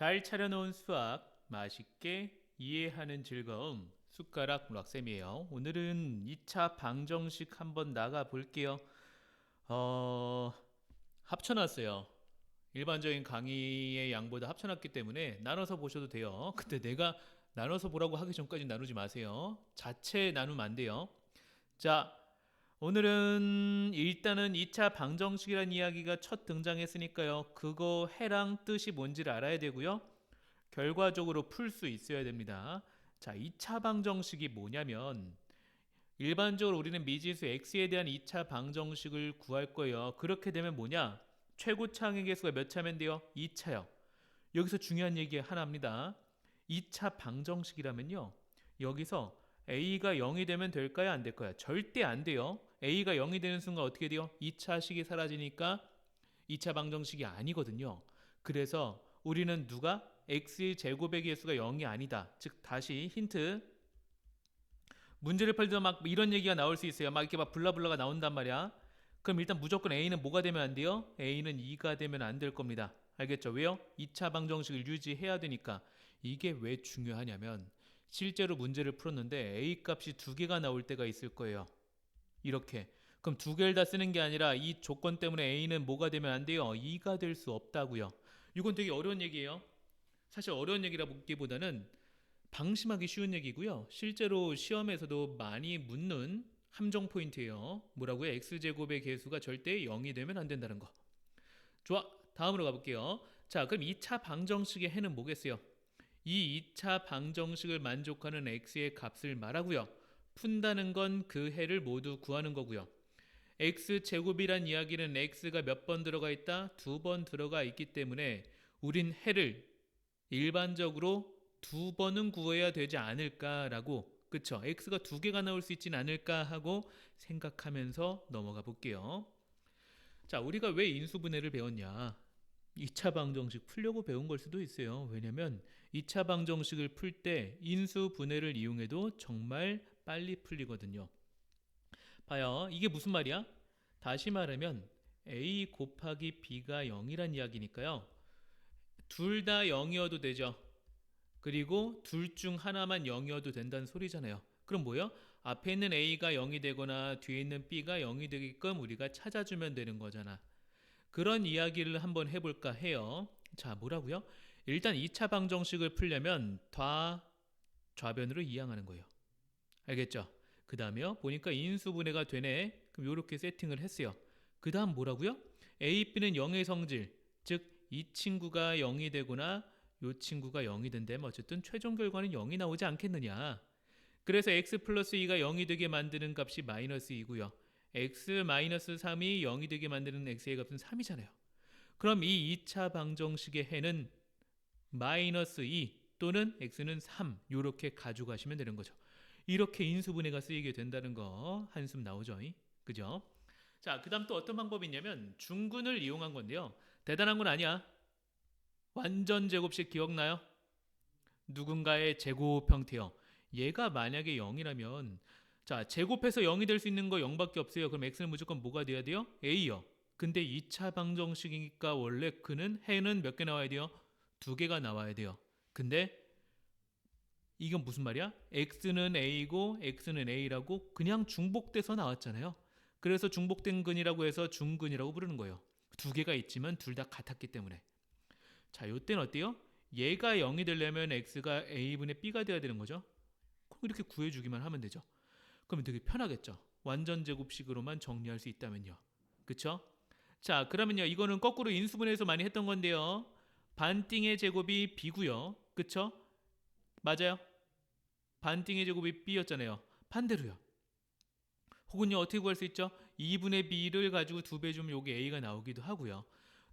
잘 차려놓은 수학 맛있게 이해하는 즐거움 숟가락 락쌤이에요. 오늘은 2차 방정식 한번 나가 볼게요. 어, 합쳐놨어요. 일반적인 강의의 양보다 합쳐놨기 때문에 나눠서 보셔도 돼요. 근데 내가 나눠서 보라고 하기 전까지 나누지 마세요. 자체 나누면 안 돼요. 자, 오늘은 일단은 2차 방정식이라는 이야기가 첫 등장했으니까요. 그거 해랑 뜻이 뭔지를 알아야 되고요. 결과적으로 풀 수 있어야 됩니다. 자, 2차 방정식이 뭐냐면 일반적으로 우리는 미지수 x에 대한 2차 방정식을 구할 거예요. 그렇게 되면 뭐냐? 최고차항의 개수가 몇 차면 돼요? 2차요. 여기서 중요한 얘기 하나입니다. 2차 방정식이라면요. 여기서 a가 0이 되면 될까요? 안 될까요? 절대 안 돼요. A가 0이 되는 순간 어떻게 돼요? 2차 식이 사라지니까 2차 방정식이 아니거든요. 그래서 우리는 누가 x 제곱의 개수가 0이 아니다. 즉 다시 힌트 문제를 풀다 막 이런 얘기가 나올 수 있어요. 막 이렇게 막 블라블라가 나온단 말이야. 그럼 일단 무조건 a는 뭐가 되면 안 돼요? a는 2가 되면 안 될 겁니다. 알겠죠? 왜요? 2차 방정식을 유지해야 되니까. 이게 왜 중요하냐면 실제로 문제를 풀었는데 a 값이 두 개가 나올 때가 있을 거예요. 이렇게. 그럼 두 개를 다 쓰는 게 아니라 이 조건 때문에 a는 뭐가 되면 안 돼요? 2가 될 수 없다고요. 이건 되게 어려운 얘기예요. 사실 어려운 얘기라 보기보다는 방심하기 쉬운 얘기고요. 실제로 시험에서도 많이 묻는 함정 포인트예요. 뭐라고요? x제곱의 개수가 절대 0이 되면 안 된다는 거. 좋아. 다음으로 가볼게요. 자, 그럼 2차 방정식의 해는 뭐겠어요? 이 2차 방정식을 만족하는 x의 값을 말하고요. 푼다는 건 그 해를 모두 구하는 거고요. x제곱이란 이야기는 x가 몇 번 들어가 있다? 두 번 들어가 있기 때문에 우린 해를 일반적으로 두 번은 구해야 되지 않을까라고 그쵸? x가 두 개가 나올 수 있진 않을까 하고 생각하면서 넘어가 볼게요. 자, 우리가 왜 인수분해를 배웠냐? 2차 방정식 풀려고 배운 걸 수도 있어요. 왜냐면 2차 방정식을 풀 때 인수분해를 이용해도 정말 빨리 풀리거든요. 봐요. 이게 무슨 말이야? 다시 말하면 a 곱하기 b가 0이란 이야기니까요. 둘 다 0이어도 되죠. 그리고 둘 중 하나만 0이어도 된다는 소리잖아요. 그럼 뭐요? 앞에 있는 a가 0이 되거나 뒤에 있는 b가 0이 되게끔 우리가 찾아주면 되는 거잖아. 그런 이야기를 한번 해볼까 해요. 자, 뭐라고요? 일단 2차 방정식을 풀려면 다 좌변으로 이항하는 거예요. 알겠죠? 그 다음에요. 보니까 인수분해가 되네. 그럼 이렇게 세팅을 했어요. 그 다음 뭐라고요? A, B는 0의 성질. 즉, 이 친구가 0이 되거나 이 친구가 0이 된다면 어쨌든 최종 결과는 0이 나오지 않겠느냐. 그래서 x 플러스 2가 0이 되게 만드는 값이 마이너스 2고요. x 마이너스 3이 0이 되게 만드는 x의 값은 3이잖아요. 그럼 이 2차 방정식의 해는 마이너스 2 또는 x는 3 이렇게 가져가시면 되는 거죠. 이렇게 인수분해가 쓰이게 된다는 거 한숨 나오죠. 그죠? 자, 그 다음 또 어떤 방법이 있냐면 중근을 이용한 건데요. 대단한 건 아니야. 완전 제곱식 기억나요? 누군가의 제곱 형태요. 얘가 만약에 0이라면 자, 제곱해서 0이 될 수 있는 거 0밖에 없어요. 그럼 x는 무조건 뭐가 돼야 돼요? a요. 근데 2차 방정식이니까 원래 그는 해는 몇 개 나와야 돼요? 두 개가 나와야 돼요. 근데 이건 무슨 말이야? x는 a고 x는 a라고 그냥 중복돼서 나왔잖아요. 그래서 중복된 근이라고 해서 중근이라고 부르는 거예요. 두 개가 있지만 둘 다 같았기 때문에. 자, 요때는 어때요? 얘가 0이 되려면 x가 a분의 b가 돼야 되는 거죠. 그럼 이렇게 구해주기만 하면 되죠. 그러면 되게 편하겠죠. 완전 제곱식으로만 정리할 수 있다면요. 그쵸? 자, 그러면요. 이거는 거꾸로 인수분해에서 많이 했던 건데요. 반띵의 제곱이 b고요. 그쵸? 맞아요? 반띵의 제곱이 b였잖아요. 반대로요. 혹은요. 어떻게 구할 수 있죠? 2분의 b를 가지고 두 배 주면 여기 a가 나오기도 하고요.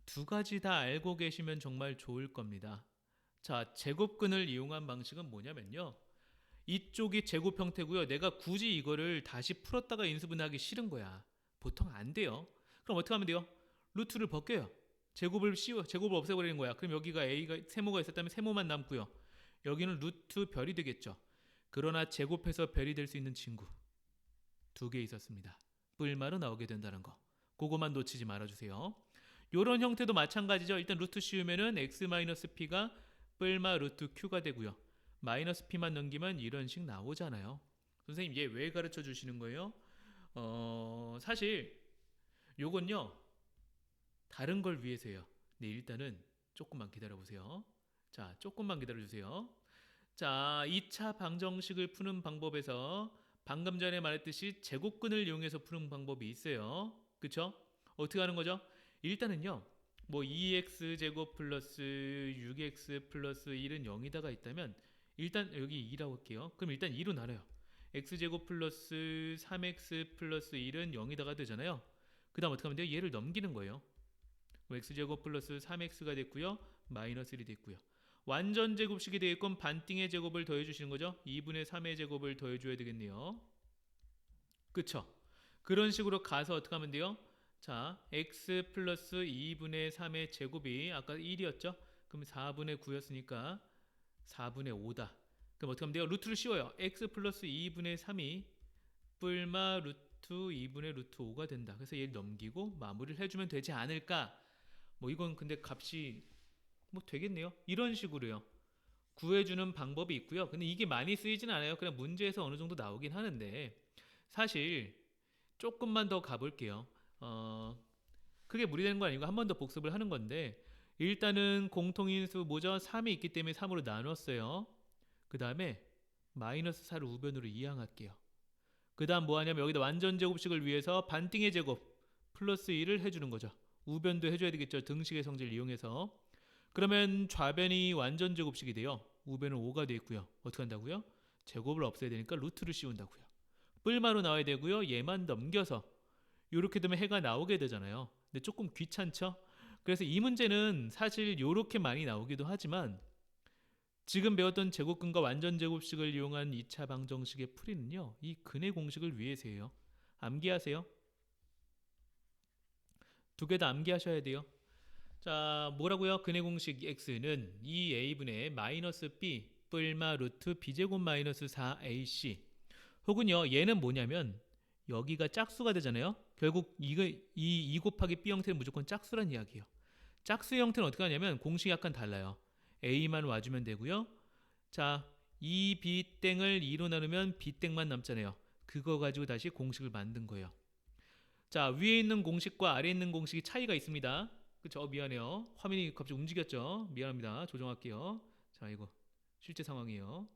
두 가지 다 알고 계시면 정말 좋을 겁니다. 자, 제곱근을 이용한 방식은 뭐냐면요. 이쪽이 제곱 형태고요. 내가 굳이 이거를 다시 풀었다가 인수분해하기 싫은 거야. 보통 안 돼요. 그럼 어떻게 하면 돼요? 루트를 벗겨요. 제곱을 씌워 제곱을 없애버리는 거야. 그럼 여기가 a가 세모가 있었다면 세모만 남고요. 여기는 루트 별이 되겠죠. 그러나 제곱해서 별이 될 수 있는 친구 두 개 있었습니다. 뿔마로 나오게 된다는 거. 그거만 놓치지 말아주세요. 요런 형태도 마찬가지죠. 일단 루트 씌우면은 x-p가 뿔마 루트 q가 되고요. 마이너스 p만 넘기면 이런 식 나오잖아요. 선생님 얘 왜 가르쳐 주시는 거예요? 어 사실 요건요 다른 걸 위해서요. 네 일단은 조금만 기다려 보세요. 자 조금만 기다려 주세요. 자 2차 방정식을 푸는 방법에서 방금 전에 말했듯이 제곱근을 이용해서 푸는 방법이 있어요. 그쵸? 어떻게 하는 거죠? 일단은요. 뭐 2x 제곱 플러스 6x 플러스 1은 0이다가 있다면 일단 여기 2라고 할게요. 그럼 일단 2로 나눠요. x 제곱 플러스 3x 플러스 1은 0이다가 되잖아요. 그 다음 어떻게 하면 돼요? 얘를 넘기는 거예요. 그럼 x 제곱 플러스 3x가 됐고요. 마이너스 1이 됐고요. 완전 제곱식이 되겠건 반띵의 제곱을 더해 주시는 거죠. 2분의 3의 제곱을 더해 줘야 되겠네요. 그쵸? 그런 식으로 가서 어떻게 하면 돼요? 자, x 플러스 2분의 3의 제곱이 아까 1이었죠? 그럼 4분의 9였으니까 4분의 5다. 그럼 어떻게 하면 돼요? 루트를 씌워요. x 플러스 2분의 3이 뿔마 루트 2분의 루트 5가 된다. 그래서 얘를 넘기고 마무리를 해주면 되지 않을까? 뭐 이건 근데 값이 뭐 되겠네요. 이런 식으로요. 구해주는 방법이 있고요. 근데 이게 많이 쓰이진 않아요. 그냥 문제에서 어느 정도 나오긴 하는데 사실 조금만 더 가볼게요. 어, 크게 무리되는 건 아니고 한 번 더 복습을 하는 건데 일단은 공통인수 뭐죠? 3이 있기 때문에 3으로 나눴어요. 그 다음에 마이너스 4를 우변으로 이항할게요. 그 다음 뭐 하냐면 여기다 완전 제곱식을 위해서 반띵의 제곱 플러스 1을 해주는 거죠. 우변도 해줘야 되겠죠. 등식의 성질을 이용해서. 그러면 좌변이 완전 제곱식이 돼요. 우변은 5가 돼 있고요. 어떻게 한다고요? 제곱을 없애야 되니까 루트를 씌운다고요. 뿔마로 나와야 되고요. 얘만 넘겨서 이렇게 되면 해가 나오게 되잖아요. 근데 조금 귀찮죠? 그래서 이 문제는 사실 이렇게 많이 나오기도 하지만 지금 배웠던 제곱근과 완전 제곱식을 이용한 2차 방정식의 풀이는요. 이 근의 공식을 위해서예요. 암기하세요. 두 개 다 암기하셔야 돼요. 자, 뭐라고요? 근의 공식 x는 2a분의 마이너스 b 뿔마 루트 b제곱 마이너스 4ac 혹은요 얘는 뭐냐면 여기가 짝수가 되잖아요. 결국 이거 이, 2 곱하기 b 형태는 무조건 짝수란 이야기예요. 짝수 형태는 어떻게 하냐면 공식이 약간 달라요. a만 와주면 되고요. 자, 2b 땡을 2로 나누면 b 땡만 남잖아요. 그거 가지고 다시 공식을 만든 거예요. 자, 위에 있는 공식과 아래에 있는 공식이 차이가 있습니다. 그쵸? 어, 미안해요. 화면이 갑자기 움직였죠? 미안합니다. 조정할게요. 자, 이거 실제 상황이에요.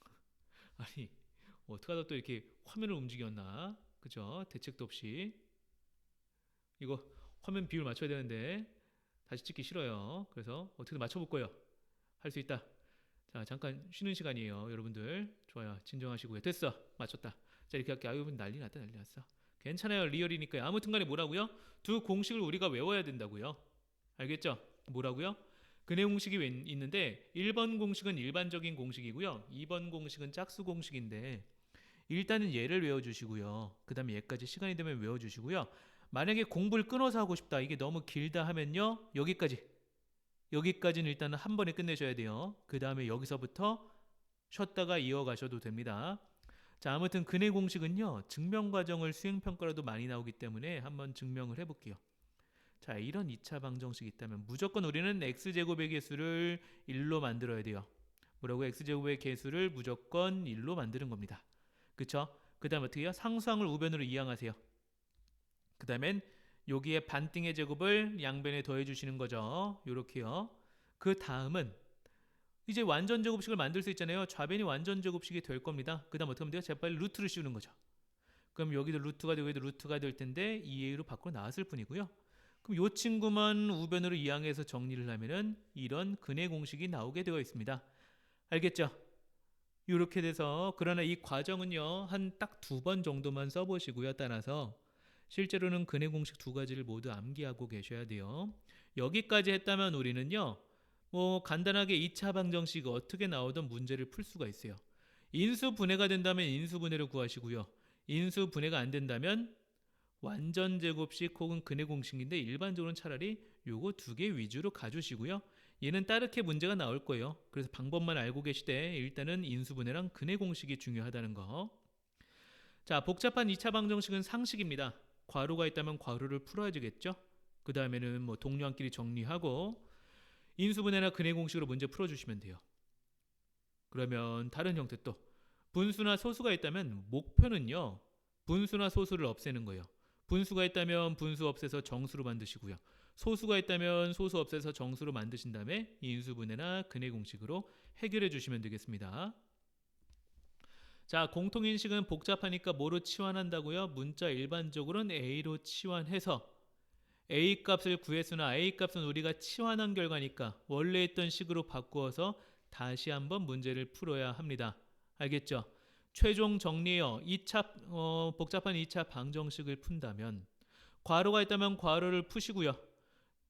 아니, 어떡하다 또 이렇게 화면을 움직였나? 그죠? 대책도 없이. 이거 화면 비율 맞춰야 되는데 다시 찍기 싫어요. 그래서 어떻게든 맞춰볼 거예요. 할 수 있다. 자, 잠깐 쉬는 시간이에요. 여러분들. 좋아요. 진정하시고요. 됐어. 맞췄다. 자, 이렇게 할게. 아유, 난리 났다. 난리 났어. 괜찮아요. 리얼이니까요. 아무튼 간에 뭐라고요? 두 공식을 우리가 외워야 된다고요. 알겠죠? 뭐라고요? 근의 공식이 웬- 있는데 1번 공식은 일반적인 공식이고요. 2번 공식은 짝수 공식인데 일단은 얘를 외워주시고요. 그 다음에 얘까지 시간이 되면 외워주시고요. 만약에 공부를 끊어서 하고 싶다. 이게 너무 길다 하면요. 여기까지. 여기까지는 일단은 한 번에 끝내셔야 돼요. 그 다음에 여기서부터 쉬었다가 이어가셔도 됩니다. 자, 아무튼 근의 공식은요. 증명 과정을 수행 평가로도 많이 나오기 때문에 한번 증명을 해볼게요. 자, 이런 2차 방정식이 있다면 무조건 우리는 x제곱의 개수를 1로 만들어야 돼요. 뭐라고 x제곱의 개수를 무조건 1로 만드는 겁니다. 그쵸? 그 다음 어떻게 해요? 상수항을 우변으로 이항하세요. 그 다음엔 여기에 반띵의 제곱을 양변에 더해 주시는 거죠. 요렇게요. 그 다음은 이제 완전 제곱식을 만들 수 있잖아요. 좌변이 완전 제곱식이 될 겁니다. 그 다음 어떻게 하면 돼요? 재빨리 루트를 씌우는 거죠. 그럼 여기도 루트가 되고 여기도 루트가 될 텐데 2a로 밖으로 나왔을 뿐이고요. 그럼 요 친구만 우변으로 이항해서 정리를 하면은 이런 근의 공식이 나오게 되어 있습니다. 알겠죠? 이렇게 돼서 그러나 이 과정은요 한 딱 두 번 정도만 써보시고요 따라서 실제로는 근의 공식 두 가지를 모두 암기하고 계셔야 돼요 여기까지 했다면 우리는요 뭐 간단하게 2차 방정식 어떻게 나오던 문제를 풀 수가 있어요 인수 분해가 된다면 인수 분해를 구하시고요 인수 분해가 안 된다면 완전 제곱식 혹은 근의 공식인데 일반적으로는 차라리 요거 두 개 위주로 가주시고요 얘는 따르게 문제가 나올 거예요. 그래서 방법만 알고 계시되 일단은 인수분해랑 근의 공식이 중요하다는 거. 자, 복잡한 2차 방정식은 상식입니다. 괄호가 있다면 괄호를 풀어야겠죠. 그 다음에는 뭐 동료한끼리 정리하고 인수분해나 근해 공식으로 문제 풀어주시면 돼요. 그러면 다른 형태 또 분수나 소수가 있다면 목표는요. 분수나 소수를 없애는 거예요. 분수가 있다면 분수 없애서 정수로 만드시고요. 소수가 있다면 소수 없애서 정수로 만드신 다음에 인수분해나 근해 공식으로 해결해 주시면 되겠습니다. 자, 공통인식은 복잡하니까 뭐로 치환한다고요? 문자 일반적으로는 A로 치환해서 A 값을 구했으나 A 값은 우리가 치환한 결과니까 원래 있던 식으로 바꾸어서 다시 한번 문제를 풀어야 합니다. 알겠죠? 최종 정리해요. 2차 어, 복잡한 2차 방정식을 푼다면 괄호가 있다면 괄호를 푸시고요.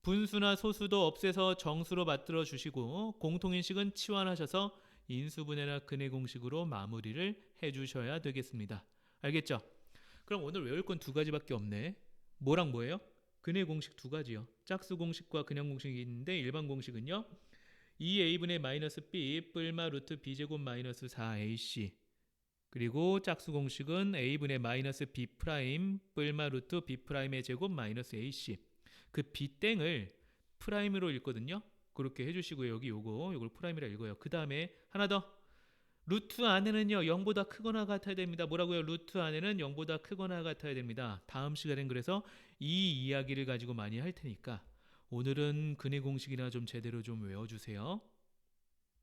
분수나 소수도 없애서 정수로 만들어 주시고 공통인식은 치환하셔서 인수분해나 근해 공식으로 마무리를 해 주셔야 되겠습니다. 알겠죠? 그럼 오늘 외울 건 두 가지밖에 없네. 뭐랑 뭐예요? 근해 공식 두 가지요. 짝수 공식과 그냥 공식이 있는데 일반 공식은요. 2a분의 마이너스 b 뿔마 루트 b제곱 마이너스 4ac 그리고 짝수 공식은 a분의 마이너스 b 프라임 뿔마 루트 b 프라임의 제곱 마이너스 ac 그 b 땡을 프라임으로 읽거든요. 그렇게 해주시고요. 여기 요거 요걸 프라임이라 읽어요. 그 다음에 하나 더 루트 안에는요 0보다 크거나 같아야 됩니다. 뭐라고요? 루트 안에는 0보다 크거나 같아야 됩니다. 다음 시간엔 그래서 이 이야기를 가지고 많이 할 테니까 오늘은 근해 공식이나 좀 제대로 좀 외워주세요.